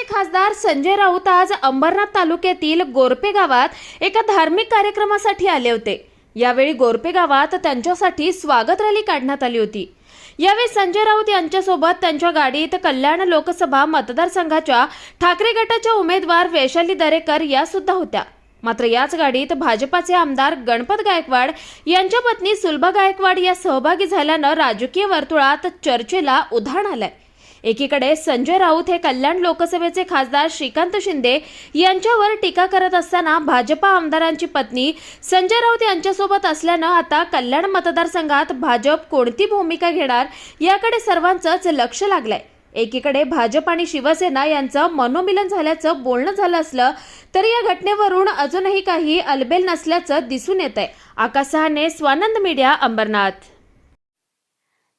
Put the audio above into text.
ठाकरे खासदार संजय राऊत आज अंबरनाथ तालुक्यातील गोरपे गावात एका धार्मिक कार्यक्रमासाठी आले होते. यावेळी गोरपे गावात त्यांच्यासाठी स्वागत रॅली काढण्यात आली होती. यावेळी संजय राऊत यांच्यासोबत त्यांच्या गाडीत कल्याण लोकसभा मतदारसंघाच्या ठाकरे गटाच्या उमेदवार वैशाली दरेकर या सुद्धा होत्या. मात्र याच गाडीत भाजपाचे आमदार गणपत गायकवाड यांच्या पत्नी सुलभा गायकवाड या सहभागी झाल्यानं राजकीय वर्तुळात चर्चेला उधाण आलंय. एकीकडे संजय राऊत हे कल्याण लोकसभेचे खासदार श्रीकांत शिंदे यांच्यावर टीका करत असताना भाजपा आमदारांची पत्नी संजय राऊत यांच्यासोबत असल्यानं आता कल्याण मतदारसंघात भाजप कोणती भूमिका घेणार याकडे सर्वांचंच लक्ष लागलंय. एकीकडे भाजप आणि शिवसेना यांचं मनोमिलन झाल्याचं बोलणं झालं असलं तरी या घटनेवरून अजूनही काही अलबेल नसल्याचं दिसून येत आहे आकाश सहाने स्वानंद मीडिया अंबरनाथ.